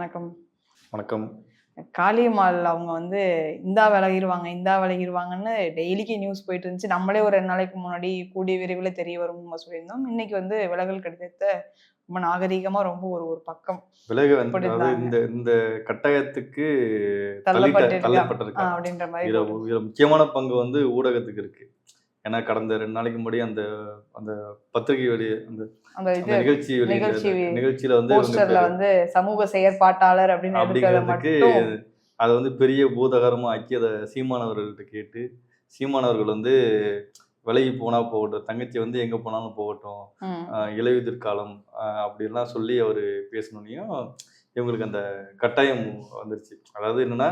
வணக்கம். வணக்கம். காளியம்மாள் அவங்க வந்து இந்தா விலகிருவாங்க இந்தா விலகிருவாங்கன்னு டெய்லிக்கு நியூஸ் போயிட்டு இருந்துச்சு. நம்மளே ஒரு ரெண்டு நாளைக்கு முன்னாடி கூடிய விரைவில் தெரிய வரும் சொல்லியிருந்தோம். இன்னைக்கு வந்து விலகல் கடிதத்தை ரொம்ப நாகரீகமா ரொம்ப ஒரு ஒரு பக்கம் விலகு வந்து இந்த இந்த கட்டாயத்துக்கு தள்ளப்பட்டிருக்கா? அப்படின்ற மாதிரி. முக்கியமான பங்கு வந்து ஊடகத்துக்கு இருக்கு. ஏன்னா கடந்த ரெண்டு நாளைக்கு முன்னாடி அந்த அந்த பத்திரிகை வெளியே அந்த நிகழ்ச்சி நிகழ்ச்சியில வந்து சமூக செயற்பாட்டாளர் அப்படின்னு அப்படிங்கிறதுக்கு அதை வந்து பெரிய பூதகரமா ஆக்கி அதை சீமானவர்கள்ட்ட கேட்டு சீமானவர்கள் வந்து விலகி போனா போகட்டும் தங்கச்சி வந்து எங்க போனாலும் போகட்டும் ம், ஆஹ் இலையுதிர் காலம் ஆஹ் அப்படிலாம் சொல்லி அவர் பேசணுனையும் இவங்களுக்கு அந்த கட்டாயம் வந்துருச்சு. அதாவது என்னன்னா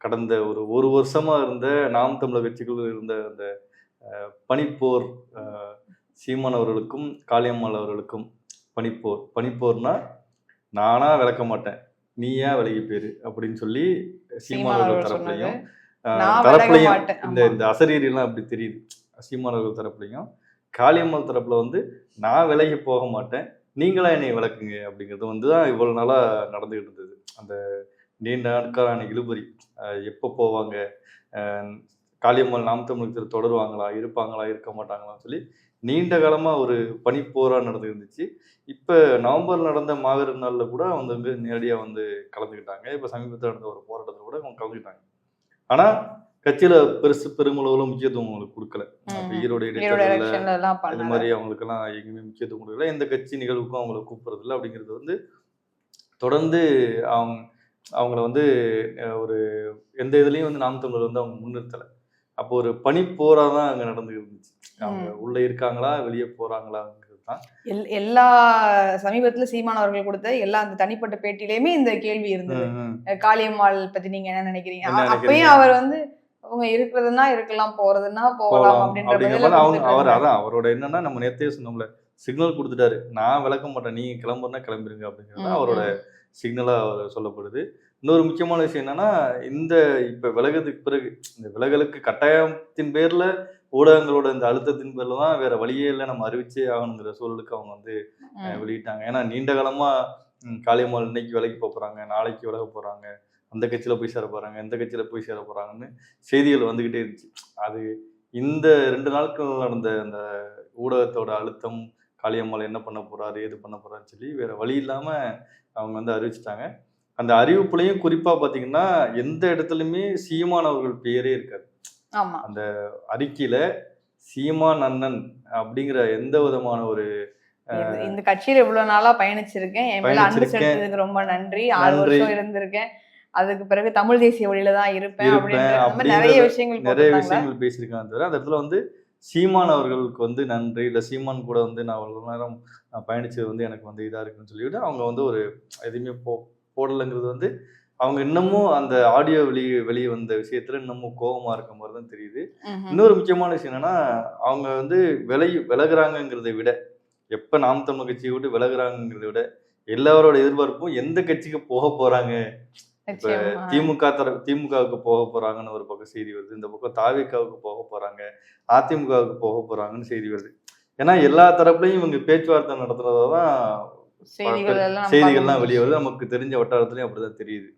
கடந்த ஒரு ஒரு வருஷமா இருந்த நாம் தமிழர் கட்சிக்குள் இருந்த அந்த பனிப்போர் சீமான் அவர்களுக்கும் காளியம்மாள் அவர்களுக்கும் பனிப்போர். பனிப்போர்னா நானா விளக்க மாட்டேன். நீ ஏன் விலகி பேரு அப்படின்னு சொல்லி சீமான் சீமான் அவர்கள் அவர்கள் தரப்புலையும் தரப்புலையும். இந்த. இந்த அசரீரியெல்லாம் அப்படி தெரியுது. சீமானவர்கள் தரப்புலையும் காளியம்மாள் தரப்புல வந்து நான் விலகி போக மாட்டேன். நீங்களா என்னை விளக்குங்க? அப்படிங்கிறது வந்து தான் இவ்வளவு நாளா நடந்துகிட்டு இருந்தது. அந்த நீண்ட நாட்களான இழுபறி. எப்போ போவாங்க? காளியம்மாள் நாம் தமிழகத்தில் தொடருவாங்களா இருப்பாங்களா இருக்க மாட்டாங்களான்னு சொல்லி நீண்ட காலமா ஒரு பனிப்போரா நடந்து இருந்துச்சு இப்ப நவம்பர் நடந்த மாவீரர் நாள்ல கூட அவங்க வந்து நேரடியா வந்து கலந்துக்கிட்டாங்க இப்ப சமீபத்தில் நடந்த ஒரு போராட்டத்துல கூட அவங்க கலந்துக்கிட்டாங்க ஆனா கட்சியில பெருசு பெருமளவுல முக்கியத்துவம் அவங்களுக்கு கொடுக்கல. ஈரோடு எல்லாம் இது மாதிரி அவங்களுக்கெல்லாம் எங்கேயுமே முக்கியத்துவம் கொடுக்கல. எந்த கட்சி நிகழ்வுக்கும் அவங்கள கூப்பிடுறது இல்லை அப்படிங்கிறது வந்து தொடர்ந்து அவங்க அவங்கள வந்து ஒரு எந்த இதுலயும் வந்து நாம் தமிழர் வந்து அவங்க முன்னிறுத்தலை. அப்போ ஒரு பனிப்போரா தான் அங்க நடந்து இருந்துச்சு அவங்க. உள்ள இருக்காங்களா வெளியே தான் எல்- எல்லா சமீபத்துல சீமான் அவர்கள் கொடுத்த எல்லா அந்த தனிப்பட்ட பேட்டியிலயுமே இந்த கேள்வி இருந்தது. காளியம்மாள் பத்தி நீங்க என்ன நினைக்கிறீங்க? அப்பயும் அவர் வந்து அவங்க இருக்கிறதுனா இருக்கலாம் போறதுன்னா போகலாம் அப்படின்ற அவங்க அவர். அதான் அவரோட என்னன்னா நம்ம நேத்தே சொன்னோம்ல சிக்னல் கொடுத்துட்டாரு. நான் விளக்க மாட்டேன். நீங்க கிளம்புறனா கிளம்பிருங்க அப்படிங்கிறது அவரோட. சிக்னலா சொல்லப்படுது. இன்னொரு முக்கியமான விஷயம் என்னன்னா இந்த இப்ப விலகுறதுக்கு பிறகு இந்த விலகலுக்கு கட்டாயத்தின் பேர்ல ஊடகங்களோட இந்த அழுத்தத்தின் பேர்ல தான் வேற வழியே இல்லை. நம்ம அறிவிச்சே ஆகணுங்கிற சூழலுக்கு அவங்க வந்து. வெளியிட்டாங்க. ஏன்னா நீண்ட காலமா காளியம்மாள் இன்னைக்கு விலைக்கு போக போறாங்க நாளைக்கு விலக போறாங்க அந்த கட்சியில போய் சேர போறாங்க எந்த கட்சியில போய் சேர போறாங்கன்னு செய்திகள் வந்துகிட்டே இருந்துச்சு. அது இந்த ரெண்டு நாளுக்கு நடந்த அந்த ஊடகத்தோட அழுத்தம் காளியம்மாள் என்ன பண்ண போறாரு ஏது பண்ண போறாருன்னு சொல்லி வேற வழி இல்லாம அவங்க வந்து அறிவிச்சிட்டாங்க. அந்த அறிவிப்புலையும் குறிப்பா பாத்தீங்கன்னா எந்த இடத்துலயுமே சீமான் அவர்கள் பெயரே இருக்காது. ஆமா. அறிக்கையில சீமான் அண்ணன் அப்படிங்கிற எந்த விதமான ஒரு இந்த- கட்சியில இவ்வளவு நாளா பயணிச்சிருக்கேன். என் மேல அன்பு பயணிச்சிருக்கேன். செலுத்ததுக்கு ரொம்ப நன்றி. ஆறு. வருஷம் இருந்திருக்கேன். அதுக்கு பிறகு தமிழ் தேசிய வழியில தான் இருப்பேன் அப்படிங்கிறத- நிறைய விஷயங்கள் நிறைய விஷயங்கள் பேசியிருக்காங்க தவிர அந்த இடத்துல வந்து சீமான் அவர்களுக்கு வந்து நன்றி. இல்லை சீமான் கூட வந்து நான் அவ்வளோ நேரம் பயணிச்சது வந்து எனக்கு வந்து இதாக இருக்குன்னு சொல்லிவிட்டு அவங்க வந்து ஒரு எதுவுமே போ போடலைங்கிறது வந்து அவங்க இன்னமும் அந்த ஆடியோ வெளியே வெளியே வந்த விஷயத்துல இன்னமும் கோபமா இருக்க மாதிரி தான் தெரியுது. இன்னொரு முக்கியமான விஷயம் என்னன்னா அவங்க வந்து விலை விலகுறாங்கங்கிறதை விட எப்ப நாம் தமிழ் கட்சியை விட்டு விலகுறாங்கிறத விட எல்லாரோட எதிர்பார்ப்பும் எந்த கட்சிக்கு போக போறாங்க இப்ப. திமுக தர திமுகவுக்கு போக போறாங்கன்னு ஒரு பக்கம் செய்தி வருது இந்த பக்கம் தாவிகாவுக்கு போக போறாங்க அதிமுகவுக்கு போக போறாங்கன்னு செய்தி வருது ஏன்னா எல்லா தரப்புலையும் இவங்க பேச்சுவார்த்தை நடத்துறதா தான் செய்திகள்லாம் வெளியே வருது நமக்கு தெரிஞ்ச வட்டாரத்துலயும் அப்படிதான் தெரியுது.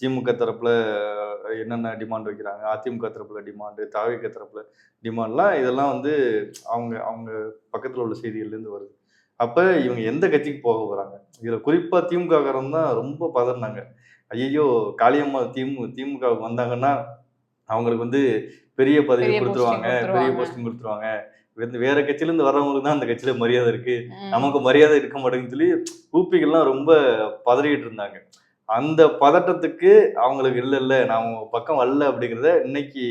திமுக தரப்புல என்னென்ன டிமாண்ட் வைக்கிறாங்க? அதிமுக தரப்புல டிமாண்டு தாவிக தரப்புல டிமாண்ட்லாம் இதெல்லாம் வந்து அவங்க அவங்க பக்கத்துல உள்ள செய்திகள்ல இருந்து வருது. அப்ப இவங்க எந்த கட்சிக்கு போக போறாங்க? இதுல குறிப்பா திமுக காரன் தான் ரொம்ப பதறினாங்க. ஐயோ காளியம்மா திமு திமுகவுக்கு வந்தாங்கன்னா அவங்களுக்கு வந்து பெரிய பதவி கொடுத்துருவாங்க பெரிய. போஸ்டிங் கொடுத்துருவாங்க. வேற கட்சியில இருந்து வர்றவங்களுக்கு தான் அந்த கட்சியில மரியாதை இருக்கு. நமக்கு மரியாதை இருக்க மாட்டேங்குன்னு சொல்லி ஊப்பிகள்லாம் ரொம்ப பதறிட்டு இருந்தாங்க அந்த பதட்டத்துக்கு அவங்களுக்கு இல்லை இல்லை நான் உங்க பக்கம் வரல அப்படிங்கிறத இன்னைக்கு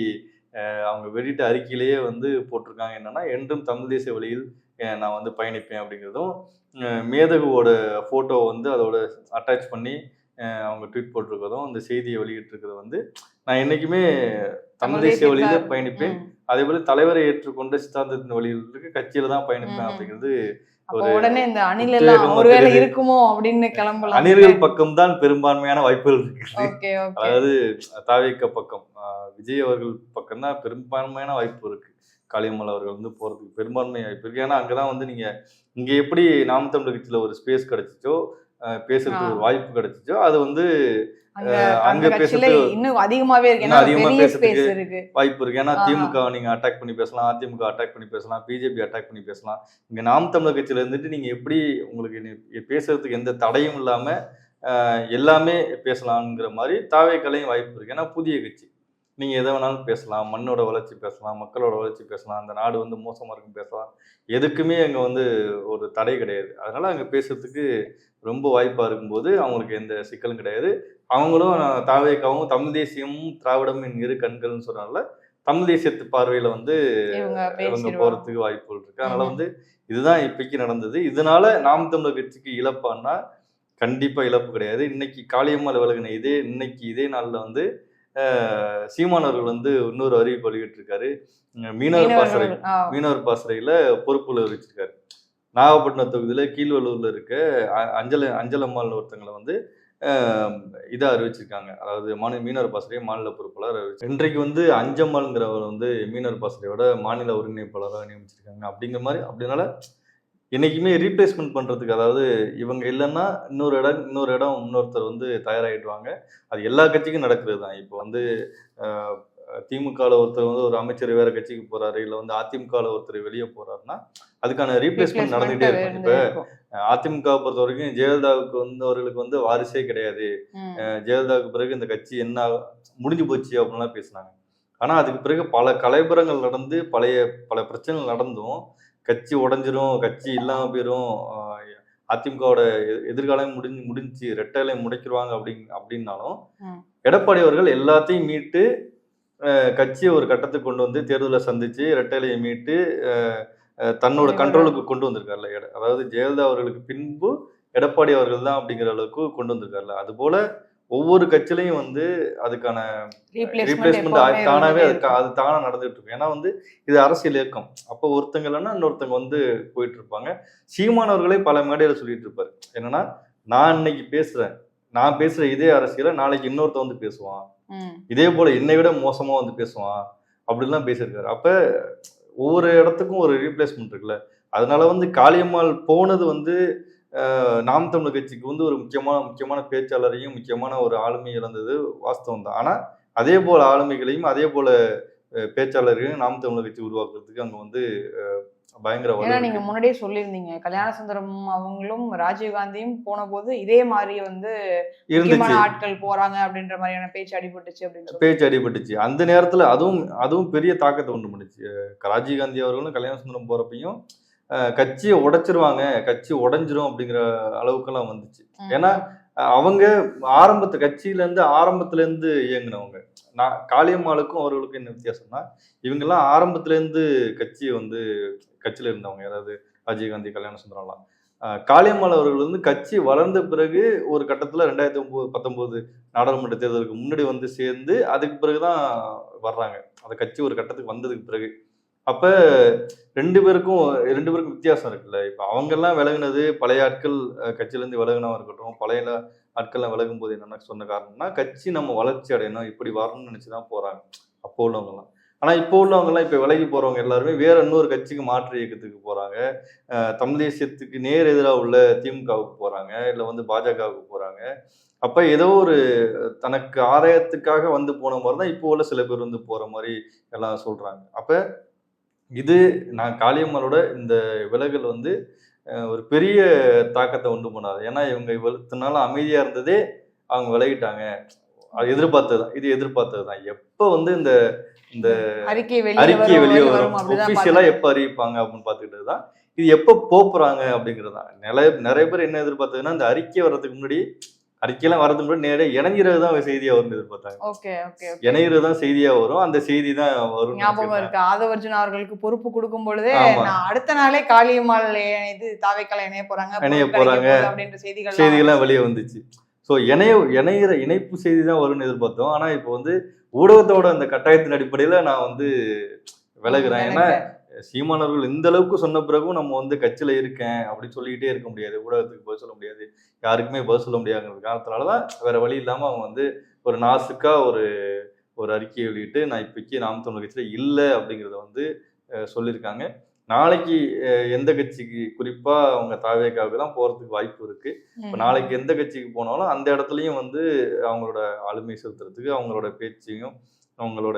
அவங்க வெளியிட்ட அறிக்கையிலேயே வந்து போட்டிருக்காங்க என்னன்னா என்றும் தமிழ் தேசிய வழியில் நான் வந்து பயணிப்பேன் அப்படிங்கிறதும் மேதகுவோட ஃபோட்டோ வந்து அதோட அட்டாச் பண்ணி அவங்க ட்வீட் போட்டிருக்கிறதும் அந்த செய்தியை வெளியிட்டிருக்கிறது வந்து நான் என்னைக்குமே தமிழ் தேசிய வழியில. பயணிப்பேன். அதே போல தலைவரை ஏற்றுக்கொண்ட சித்தாந்தத்தின் வழியில் இருக்க கட்சியில தான் பயணிப்பேன். அப்படிங்கிறது உடனே இந்த அணில் எல்லாம் ஒருவேளை. இருக்குமோ அப்படின்னு கிளம்பலாம். அணில்கள் பக்கம்தான் பெரும்பான்மையான வாய்ப்புகள் ஓகே அதாவது தாவேக்க பக்கம் ஆஹ் விஜய் அவர்கள் பக்கம் தான் பெரும்பான்மையான வாய்ப்பு இருக்கு. காளியம்மாள் அவர்கள் வந்து போறதுக்கு பெரும்பான்மை வாய்ப்பு இருக்கு. ஏன்னா அங்கதான் வந்து நீங்க இங்க எப்படி நாம் தமிழர் கட்சியில ஒரு ஸ்பேஸ் கிடைச்சிச்சோ பேசுறதுக்கு. ஒரு வாய்ப்பு கிடைச்சிச்சோ அது வந்து அங்க பேசுறது இன்னும் அதிகமாவே இருக்கு. அதிகமா பேசுறதுக்கு வாய்ப்பு இருக்கு. ஏன்னா. திமுக நீங்க அட்டாக் பண்ணி பேசலாம். அதிமுக அட்டாக் பண்ணி பேசலாம். பிஜேபி அட்டாக் பண்ணி பேசலாம். இங்க நாம் தமிழர் கட்சியில இருந்துட்டு நீங்க எப்படி உங்களுக்கு பேசுறதுக்கு எந்த தடையும் இல்லாம எல்லாமே பேசலாம்ங்கிற மாதிரி தாவேக்கலையும் வாய்ப்பு இருக்கு. ஏன்னா புதிய கட்சி. நீங்க எதை வேணாலும் பேசலாம் மண்ணோட வளர்ச்சி பேசலாம் மக்களோட வளர்ச்சி பேசலாம் அந்த நாடு வந்து மோசமா இருக்குன்னு பேசலாம். எதுக்குமே அங்க வந்து ஒரு தடை கிடையாது. அதனால அங்க பேசுறதுக்கு ரொம்ப வாய்ப்பா இருக்கும்போது அவங்களுக்கு எந்த சிக்கலும் கிடையாது. அவங்களும் தாவேக்காவும் தமிழ் தேசியமும் திராவிடமும் இரு கண்கள்னு சொன்னால தமிழ் தேசியத்து பார்வையில வந்து இவங்க போறதுக்கு வாய்ப்புகள் இருக்கு. அதனால. வந்து இதுதான் இப்போக்கி நடந்தது. இதனால நாம் தமிழர் கட்சிக்கு இழப்பான்னா கண்டிப்பா இழப்பு கிடையாது. இன்னைக்கு காளியம்மாள் விலகின இதே இன்னைக்கு இதே நாள்ல வந்து சீமானவர்கள் வந்து இன்னொரு அறிவிப்பு வெளியிட்டிருக்காரு. மீனவர் பாசறை மீனவர் பாசறையில பொறுப்புல வச்சிருக்காரு நாகப்பட்டினம் தொகுதியில கீழ்வள்ளூர்ல இருக்க அஞ்சல அஞ்சலம்மாள் ஒருத்தங்களை வந்து ஆஹ், இதா அறிவிச்சிருக்காங்க. அதாவது மாநில மீனவர் பாசறையை மாநில பொறுப்பாளர் அறிவிச்சு இன்றைக்கு வந்து அஞ்சம்மாள்ங்கிறவர் வந்து மீனவர் பாசறையோட மாநில ஒருங்கிணைப்பாளராக நியமிச்சிருக்காங்க. அப்படிங்கிற மாதிரி அப்படினால என்னைக்குமே ரீப்ளேஸ்மெண்ட் பண்றதுக்கு அதாவது இவங்க இல்லைன்னா இன்னொரு இடம் இன்னொரு இடம் இன்னொருத்தர் வந்து தயாராகிடுவாங்க அது எல்லா கட்சிக்கும் நடக்கிறது தான் இப்போ வந்து திமுகவில் ஒருத்தர் வந்து ஒரு அமைச்சர் வேற கட்சிக்கு போறாரு இல்லை வந்து அதிமுகவில் ஒருத்தர் வெளியே போறாருன்னா அதுக்கான ரீப்ளேஸ்மெண்ட் நடந்துகிட்டே இருக்கும். இப்போ. அதிமுக பொறுத்த வரைக்கும் ஜெயலலிதாவுக்கு வந்தவர்களுக்கு வந்து வாரிசே கிடையாது. ஜெயலலிதாவுக்கு பிறகு இந்த கட்சி என்ன முடிஞ்சு போச்சு அப்படின்லாம் பேசினாங்க. ஆனா அதுக்கு பிறகு பல கலைபுரங்கள் நடந்து பழைய பல பிரச்சனைகள் நடந்தும் கட்சி உடைஞ்சிரும் கட்சி இல்லாம போயிரும் அதிமுகவோட எதிர்காலம் முடிஞ்சு முடிஞ்சு ரெட்டையில முடைக்கிடுவாங்க அப்படிங் அப்படின்னாலும். எடப்பாடி அவர்கள் எல்லாத்தையும் மீட்டு கட்சியை ஒரு கட்டத்துக்கு கொண்டு வந்து தேர்தலை சந்திச்சு ரெட்டையிலையை மீட்டு தன்னோட கண்ட்ரோலுக்கு கொண்டு வந்திருக்காருல்ல எட- அதாவது ஜெயலலிதா அவர்களுக்கு பின்பு எடப்பாடி அவர்கள் தான் அப்படிங்கிற அளவுக்கு கொண்டு வந்திருக்காருல்ல அது போல ஒவ்வொரு கட்சியிலையும் வந்து அதுக்கான ரீப்ளேஸ்மெண்ட் தானாவே இருந்துட்டே அது தானா நடந்துட்டு இருக்கும். ஏன்னா வந்து இது அரசியல் இயக்கம். அப்போ ஒருத்தங்க இல்லைன்னா இன்னொருத்தங்க வந்து போயிட்டு இருப்பாங்க. சீமானவர்களே பல மேடையில சொல்லிட்டு இருப்பாரு. என்னன்னா நான் இன்னைக்கு பேசுறேன். நான் பேசுற இதே அரசியலை நாளைக்கு இன்னொருத்த வந்து பேசுவான். இதே போல என்னை விட மோசமா வந்து பேசுவான். அப்படிலாம் பேசியிருக்காரு. அப்ப ஒவ்வொரு இடத்துக்கும் ஒரு ரீப்ளேஸ்மெண்ட் இருக்குல்ல. அதனால வந்து காளியம்மாள் போனது வந்து நாம் தமிழர் கட்சிக்கு வந்து ஒரு முக்கியமான முக்கியமான பேச்சாளரையும் முக்கியமான ஒரு ஆளுமையும் இழந்தது வாஸ்தவம் தான். ஆனா அதே போல ஆளுமைகளையும் அதே போல பேச்சாளர்களையும் நாம் தமிழர் கட்சி உருவாக்குறதுக்கு அங்க வந்து பயங்கர ஏன்னா. நீங்க முன்னாடியே சொல்லியிருந்தீங்க. கல்யாண சுந்தரம் அவங்களும் ராஜீவ்காந்தியும் போன போது இதே மாதிரி வந்து முக்கியமான ஆட்கள் போறாங்க அப்படின்ற மாதிரியான பேச்சு அடிபட்டுச்சு அப்படின்னு பேச்சு அடிபட்டுச்சு. அந்த நேரத்துல அதுவும் அதுவும் பெரிய தாக்கத்தை உண்டு பண்ணுச்சு. ராஜீவ்காந்தி அவர்களும் கல்யாண சுந்தரம் போறப்பையும் கட்சியை உடைச்சிருவாங்க கட்சி உடைஞ்சிரும் அப்படிங்கிற அளவுக்கெல்லாம் வந்துச்சு. ஏன்னா அவங்க ஆரம்பத்து கட்சியில இருந்து ஆரம்பத்துல இருந்து இயங்குனவங்க. நான் காளியம்மாளுக்கும் அவர்களுக்கும் என்ன வித்தியாசம்னா இவங்கெல்லாம் ஆரம்பத்துல இருந்து கட்சியை வந்து கட்சியில இருந்தவங்க. அதாவது ராஜீவ்காந்தி கல்யாண சுந்தரம்லாம். காளியம்மாள் அவர்கள் வந்து கட்சி வளர்ந்த பிறகு ஒரு கட்டத்துல ரெண்டாயிரத்தி ஒன்பது பத்தொன்பது நாடாளுமன்ற தேர்தலுக்கு முன்னாடி வந்து சேர்ந்து அதுக்கு பிறகுதான் வர்றாங்க. அந்த கட்சி ஒரு கட்டத்துக்கு வந்ததுக்கு பிறகு. அப்ப ரெண்டு பேருக்கும் ரெண்டு பேருக்கும் வித்தியாசம் இருக்குல்ல. இப்ப அவங்க எல்லாம் பழைய ஆட்கள் கட்சியிலேருந்து விலகினா இருக்கட்டும் பழைய ஆட்கள்லாம் விலகும் போது என்னென்ன சொன்ன காரணம்னா கட்சி நம்ம வளர்ச்சி அடையணும் இப்படி வரணும்னு நினைச்சுதான் போறாங்க. அப்போ உள்ளவங்கலாம் ஆனால் ஆனா இப்போ உள்ளவங்கலாம் இப்போ இப்ப விலகி போறவங்க எல்லாருமே வேற இன்னொரு கட்சிக்கு மாற்று இயக்கத்துக்கு போறாங்க. தமிழ் தேசியத்துக்கு நேர் எதிராக உள்ள திமுகவுக்கு போறாங்க இல்ல வந்து பாஜகவுக்கு போறாங்க. அப்ப ஏதோ ஒரு தனக்கு ஆதாயத்துக்காக வந்து போன மாதிரி தான் இப்போ உள்ள சில பேர் வந்து போற மாதிரி எல்லாம் சொல்றாங்க. அப்ப இது நான் காளியம்மாளோட இந்த விலகல் வந்து ஒரு பெரிய தாக்கத்தை உண்டு பண்ணாது ஏன்னா இவங்க இவ்வளவு நாள் அமைதியா இருந்ததே அவங்க விலகிட்டாங்க. அது எதிர்பார்த்தது தான் இது எதிர்பார்த்தது தான் எப்போ வந்து இந்த இந்த அறிக்கை வெளியே வரும், ஒபிஷியலா எப்போ அறிவிப்பாங்க அப்படின்னு பார்த்துக்கிட்டது தான் இது எப்போ போப்புறாங்க அப்படிங்கிறது தான் நிறைய நிறைய பேர் என்ன எதிர்பார்த்ததுன்னா இந்த அறிக்கை வர்றதுக்கு முன்னாடி அறிக்கையெல்லாம் வர்றதுக்கு முன்னாடி நேரே இணைகிறது தான் செய்தியா வரும்னு எதிர்பார்த்தாங்க. ஓகே ஓகே தான் செய்தியா வரும் அந்த செய்தி தான் வரும் ஞாபகம் இருக்கு. ஆதவர்ஜுன் அவர்களுக்கு பொறுப்பு கொடுக்கும் பொழுதே. நான் அடுத்த நாளே காளியம்மாள் இது தாவைக்கால இணைய போறாங்க இணைய போறாங்க. அப்படின்ற செய்திகள் செய்திகள்லாம் வெளியே வந்துச்சு. ஸோ இணைய இணையிற இணைப்பு செய்தி தான் வரும்னு எதிர்பார்த்தோம். ஆனா இப்போ வந்து ஊடகத்தோட அந்த கட்டாயத்தின் அடிப்படையில நான் வந்து விலகுறேன். ஏன்னா சீமானவர்கள் இந்த அளவுக்கு சொன்ன பிறகும் நம்ம வந்து கட்சியில இருக்கேன் அப்படின்னு சொல்லிக்கிட்டே இருக்க முடியாது. ஊடகத்துக்கு பதில் சொல்ல முடியாது. யாருக்குமே பதில் சொல்ல முடியாதுங்கிற காரணத்தினால தான் வேற வழி இல்லாம அவங்க வந்து ஒரு நாசுக்கா ஒரு ஒரு அறிக்கையை வெளியிட்டு நான் இப்போக்கி நாம் தமிழர் கட்சியில இல்லை அப்படிங்கிறத வந்து சொல்லியிருக்காங்க. நாளைக்கு எந்த கட்சிக்கு குறிப்பா அவங்க தாவேக்காவுக்கு தான் போறதுக்கு வாய்ப்பு இருக்கு. இப்போ நாளைக்கு எந்த கட்சிக்கு போனாலும் அந்த இடத்துலையும் வந்து அவங்களோட ஆளுமை செலுத்துறதுக்கு அவங்களோட பேச்சையும் அவங்களோட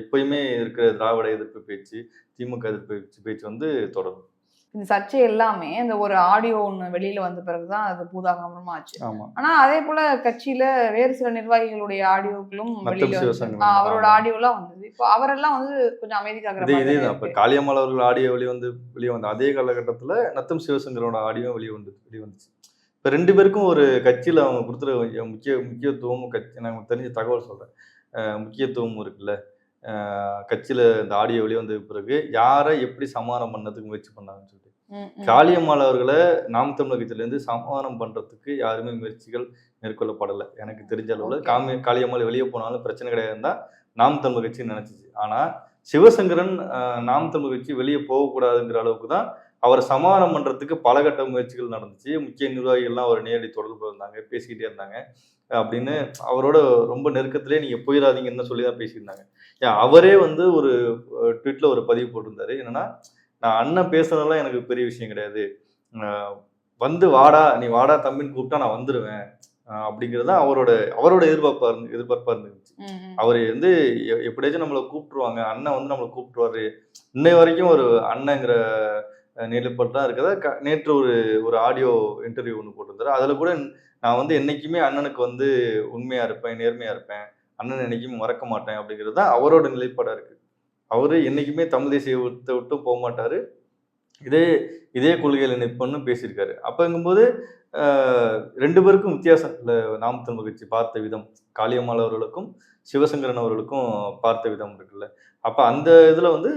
எப்பயுமே இருக்கிற திராவிட எதிர்ப்பு பேச்சு திமுக எதிர்ப்பு பேச்சு பேச்சு வந்து தொடரும். இந்த சர்ச்சை எல்லாமே இந்த ஒரு ஆடியோ ஒண்ணு வெளியில வந்த பிறகுதான் அது பூதாகரமா ஆச்சு. ஆனா அதே போல கட்சியில வேறு சில நிர்வாகிகளுடைய ஆடியோக்களும் வெளியில அவரோட. ஆடியோலாம் வந்தது. இப்போ அவரெல்லாம் வந்து கொஞ்சம் அமைதி காக்கிற இதே தானே இப்போ. காளியம்மாள் அவர்கள் ஆடியோ வெளியே வந்து வெளியே வந்த அதே காலகட்டத்தில் நத்தம் சிவசங்கரோட ஆடியோ வெளியே வந்து வெளியே வந்துச்சு. இப்போ ரெண்டு பேருக்கும் ஒரு கட்சியில் அவங்க கொடுத்துற முக்கிய முக்கியத்துவமும் கட்சி எனக்கு தெரிஞ்ச தகவல் சொல்கிறேன் முக்கியத்துவமும் இருக்குல்ல கட்சியில் இந்த ஆடியோ வெளியே வந்த பிறகு யாரை எப்படி சமாதானம் பண்ணதுக்கு முயற்சி பண்ணாங்கன்னு சொல்லிட்டு. காளியம்மாள் அவர்களை நாம் தமிழர் கட்சியிலேருந்து சமாதானம் பண்ணுறதுக்கு யாருமே முயற்சிகள் மேற்கொள்ளப்படலை எனக்கு தெரிஞ்ச அளவில். காமி காளியம்மாள் வெளியே போனாலும் பிரச்சனை கிடையாதுன்னு தான் நாம் தமிழர் கட்சி நினைச்சிச்சு ஆனால் சிவசங்கரன் நாம் தமிழர் கட்சி வெளியே போகக்கூடாதுங்கிற அளவுக்கு தான் அவரை சமாதானம் பண்ணுறதுக்கு பல கட்ட முயற்சிகள் நடந்துச்சு. முக்கிய நிர்வாகிகள்லாம் அவர் நேரடி தொடர்பு இருந்தாங்க பேசிக்கிட்டே இருந்தாங்க. அப்படின்னு அவரோட ரொம்ப நெருக்கத்திலே நீங்கள் போயிடாதீங்கன்னு சொல்லி தான் பேசியிருந்தாங்க. ஏன் அவரே வந்து ஒரு ட்விட்டில் ஒரு பதிவு போட்டிருந்தாரு. என்னன்னா நான் அண்ணன் பேசுனதெல்லாம் எனக்கு பெரிய விஷயம் கிடையாது. வந்து வாடா நீ வாடா தம்பின்னு கூப்பிட்டா நான் வந்துடுவேன் அப்படிங்கிறது அவரோட அவரோட எதிர்பார்ப்பா இருந்து எதிர்பார்ப்பா இருந்துச்சு. அவர் வந்து எப்படியாச்சும் நம்மளை கூப்பிட்டுருவாங்க. அண்ணன் வந்து நம்மளை கூப்பிட்டுருவாரு. இன்னை வரைக்கும் ஒரு அண்ணங்கிற நிலப்பட்டா தான் இருக்கிறதா க- நேற்று ஒரு ஒரு ஆடியோ இன்டர்வியூ ஒன்று போட்டிருந்தாரு. அதில் கூட நான் வந்து என்றைக்குமே அண்ணனுக்கு வந்து உண்மையாக இருப்பேன் நேர்மையாக இருப்பேன் அண்ணன் என்னைக்குமே மறக்க மாட்டேன் அப்படிங்கிறது தான் அவரோட நிலைப்பாடாக இருக்குது அவர் என்றைக்குமே தமிழ் தேசியத்தை விட்டும் போக மாட்டார். இதே இதே கொள்கையில் நிற்பன்னு பேசியிருக்காரு. அப்போங்கும்போது ரெண்டு பேருக்கும் வித்தியாசம். இல்லை நாம் மகிழ்ச்சி பார்த்த விதம். காளியம்மாள் அவர்களுக்கும் சிவசங்கரன் அவர்களுக்கும் பார்த்த விதம் இருக்குல்ல. அப்போ அந்த இதில் வந்து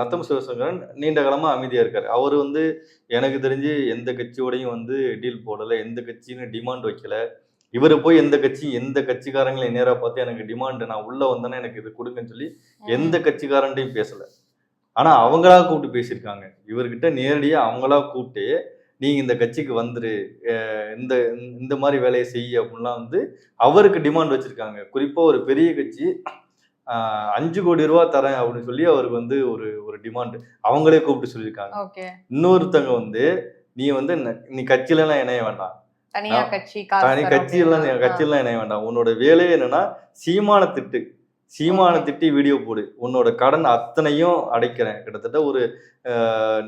நத்தம் சிவசங்கரன் நீண்ட காலமாக அமைதியாக இருக்கார். அவர் வந்து எனக்கு தெரிஞ்சு எந்த கட்சியோடையும் வந்து டீல் போடலை எந்த கட்சின்னு டிமாண்ட் வைக்கல. இவர் போய் எந்த கட்சி எந்த கட்சிக்காரங்களையும் நேராக பார்த்து எனக்கு டிமாண்ட் நான் உள்ளே வந்தேன்னா எனக்கு இது கொடுங்கன்னு சொல்லி எந்த கட்சிக்காரன்ட்டையும் பேசல. ஆனா அவங்களா கூப்பிட்டு பேசியிருக்காங்க. இவர்கிட்ட நேரடியா அவங்களா கூப்பிட்டு நீங்க இந்த கட்சிக்கு வந்துரு இந்த இந்த மாதிரி வேலையை செய்ய அப்படின்லாம் வந்து அவருக்கு டிமாண்ட் வச்சிருக்காங்க. குறிப்பா ஒரு பெரிய கட்சி அஞ்சு கோடி ரூபா தரேன் அப்படின்னு சொல்லி அவருக்கு வந்து ஒரு ஒரு டிமாண்ட் அவங்களே கூப்பிட்டு சொல்லியிருக்காங்க. ஓகே. இன்னொருத்தவங்க வந்து நீ வந்து ந- நீ கட்சியில எல்லாம் இணைய வேண்டாம். கட்சி தனி கட்சியெல்லாம் அப்படின்னா, கட்சியெல்லாம் இணைய வேண்டாம். உன்னோட வேலையே என்னன்னா சீமான திட்டு. சீமான. திட்டி வீடியோ போடு. உன்னோட கடன் அத்தனையும் அடைக்கிறேன். கிட்டத்தட்ட ஒரு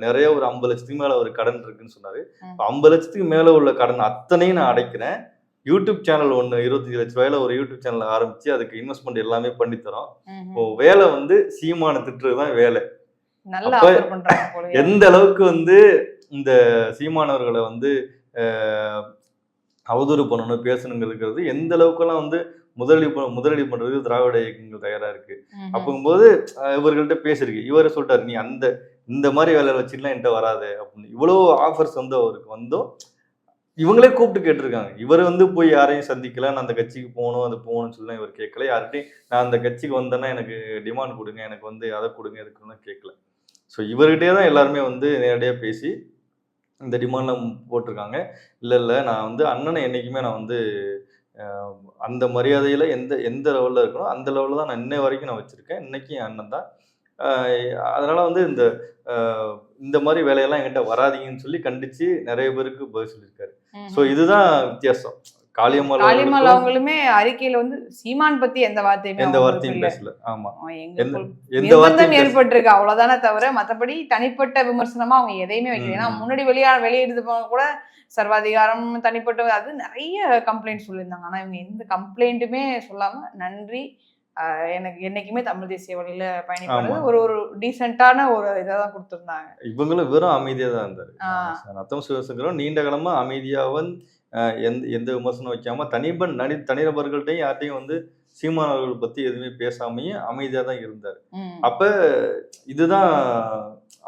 நிறைய ஒரு ஐம்பது லட்சத்துக்கு மேல ஒரு கடன் இருக்குன்னு சொன்னாரு. ஐம்பது லட்சத்துக்கு மேல உள்ள கடன் அத்தனையும் நான் அடைக்கிறேன். யூடியூப் சேனல் ஒன்று இருபத்தஞ்சு லட்ச ரூபாயில ஒரு யூடியூப் சேனல் ஆரம்பிச்சு அதுக்கு இன்வெஸ்ட்மெண்ட் எல்லாமே பண்ணி தரோம். இப்போ வேலை வந்து சீமான திட்டுறது தான் வேலை எந்த அளவுக்கு வந்து இந்த சீமானவர்களை வந்து அவதூறு பண்ணணும் பேசணுங்கிறது எந்த அளவுக்குலாம் வந்து முதலீடு முதலீடு பண்றதுக்கு திராவிட இயக்கங்கள் தயாரா இருக்கு. அப்போங்கும்போது இவர்கள்ட்ட பேசியிருக்கு இவரே சொல்லிட்டாரு நீ அந்த இந்த மாதிரி வேலையில வச்சுட்டுலாம் என்கிட்ட வராது அப்படின்னு. இவ்வளோ ஆஃபர்ஸ் வந்து அவருக்கு வந்தோம் இவங்களே கூப்பிட்டு கேட்டிருக்காங்க. இவர் வந்து போய் யாரையும் சந்திக்கல. நான் அந்த கட்சிக்கு போகணும் அது போகணும்னு சொல்லி இவர் கேட்கல. யார்கிட்டையும் நான் அந்த கட்சிக்கு வந்தேன்னா எனக்கு டிமாண்ட் கொடுங்க எனக்கு வந்து அதை கொடுங்க எதுக்குன்னு கேட்கல. ஸோ இவர்கிட்டயே தான் எல்லாருமே வந்து நேரடியாக பேசி இந்த டிமாண்ட்லாம் போட்டிருக்காங்க. இல்லை இல்லை நான் வந்து அண்ணனை என்றைக்குமே நான் வந்து அந்த மரியாதையில் எந்த எந்த லெவலில் இருக்கணும் அந்த லெவலில் தான் நான் இன்னை வரைக்கும் நான் வச்சுருக்கேன். இன்னைக்கு என் அண்ணன் தான். அதனால் வந்து இந்த இந்த மாதிரி வேலையெல்லாம் என்கிட்ட வராதீங்கன்னு சொல்லி கண்டித்து நிறைய பேருக்கு பதில் சொல்லியிருக்காரு. ஸோ. இதுதான் வித்தியாசம். காளியம்மாள் அவங்களுமே அறிக்கையில வந்து சீமான் பத்தி எந்த வார்த்தையுமே எந்த வார்த்தையும். பேசல ஆமா எந்த வார்த்தையும். ஏற்பட்டிருக்கு அவ்வளவுதானே தவிர மத்தபடி தனிப்பட்ட விமர்சனமா அவங்க எதையுமே வைக்கல ஏன்னா. முன்னாடி வெளியா வெளியிடுது கூட சர்வாதிகாரம் தனிப்பட்ட அது நிறைய கம்ப்ளைண்ட் சொல்லியிருந்தாங்க ஆனா இவங்க எந்த கம்ப்ளைண்ட்டுமே சொல்லாம நன்றி எனக்கு என்னைக்குமே தமிழ் தேசிய வழியில பயணிப்பது ஆமா. ஒரு ஒரு டீசென்ட்டான ஒரு இதை தான் கொடுத்துருந்தாங்க இவங்களும் வெறும் அமைதியா தான் இருந்தாரு. நத்தம் சிவசங்கரும் நீண்ட காலமா அமைதியாவும் எந்த எந்த விமர்சனம் வைக்காம தனிபன் நனி தனிநபர்கள்ட்டையும் யார்ட்டையும் வந்து சீமானவர்கள் பத்தி எதுவுமே பேசாமையும் அமைதியா தான் இருந்தார். அப்ப இதுதான்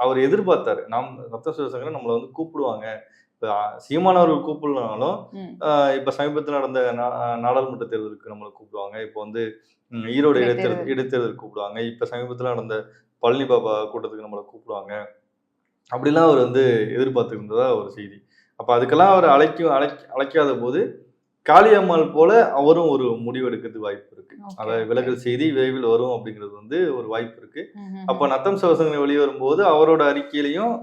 அவர் எதிர்பார்த்தாரு. நாம் ரத்த சிவசங்கரன் நம்மளை வந்து கூப்பிடுவாங்க. இப்ப சீமானவர்கள் கூப்பிடலனாலும் இப்ப சமீபத்தில் நடந்த நாடாளுமன்ற தேர்தலுக்கு நம்மளை கூப்பிடுவாங்க. இப்போ வந்து ஈரோடு. இடைத்தேர்தல். இடைத்தேர்தல் கூப்பிடுவாங்க. இப்ப சமீபத்தில் நடந்த பழனி பாபா கூட்டத்துக்கு நம்மளை கூப்பிடுவாங்க. அப்படிலாம் அவர் வந்து எதிர்பார்த்துருந்ததா ஒரு செய்தி. அப்ப அதுக்கெல்லாம் அவர் அழைக்க அழைக்க அழைக்காத போது காளியம்மாள் போல அவரும் ஒரு முடிவு எடுக்கிறதுக்கு வாய்ப்பு இருக்கு okay. விலகல் செய்தி விரைவில் வரும் அப்படிங்கிறது வந்து ஒரு வாய்ப்பு இருக்கு. அப்ப நத்தம் சிவசங்கர் வெளியே வரும்போது அவரோட அறிக்கையிலையும்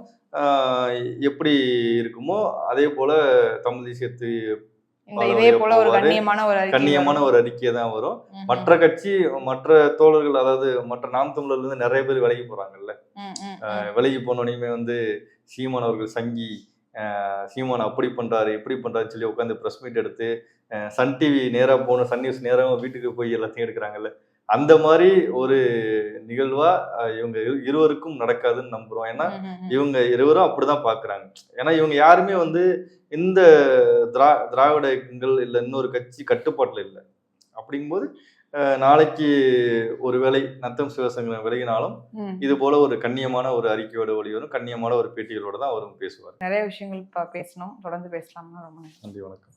எப்படி இருக்குமோ அதே போல தமிழ் தேசியத்து. கண்ணியமான ஒரு அறிக்கை தான் வரும். மற்ற கட்சி மற்ற தோழர்கள் அதாவது மற்ற நாம் தமிழர்ல இருந்து நிறைய பேர் விலகி போறாங்கல்ல விலகி போனோடனே வந்து சீமான் அவர்கள் சங்கி சீமான் அப்படி பண்றாரு இப்படி பண்றாருன்னு சொல்லி உட்காந்து ப்ரெஸ் மீட் எடுத்து சன் டிவி நேரா போகணும் சன் நியூஸ் நேரா வீட்டுக்கு போய் எல்லாத்தையும் எடுக்கிறாங்கல்ல. அந்த மாதிரி ஒரு நிகழ்வா இவங்க இரு- இருவருக்கும் நடக்காதுன்னு நம்புறோம். ஏன்னா. இவங்க இருவரும் அப்படிதான் பாக்குறாங்க. ஏன்னா இவங்க யாருமே வந்து இந்த திரா திராவிட இயக்கங்கள் இல்ல இன்னொரு கட்சி கட்டுப்பாட்டுல இல்லை. அப்படிங்கும்போது நாளைக்கு ஒருவேளை நத்தம் சிவசங்கரன் விலகினாலும். இது போல ஒரு கண்ணியமான ஒரு அறிக்கையோட வெளிவரும் கண்ணியமான ஒரு பேட்டிகளோட தான் அவரும் பேசுவார் நிறைய விஷயங்கள் பேசணும் தொடர்ந்து பேசலாம்னா ரொம்ப. நன்றி வணக்கம்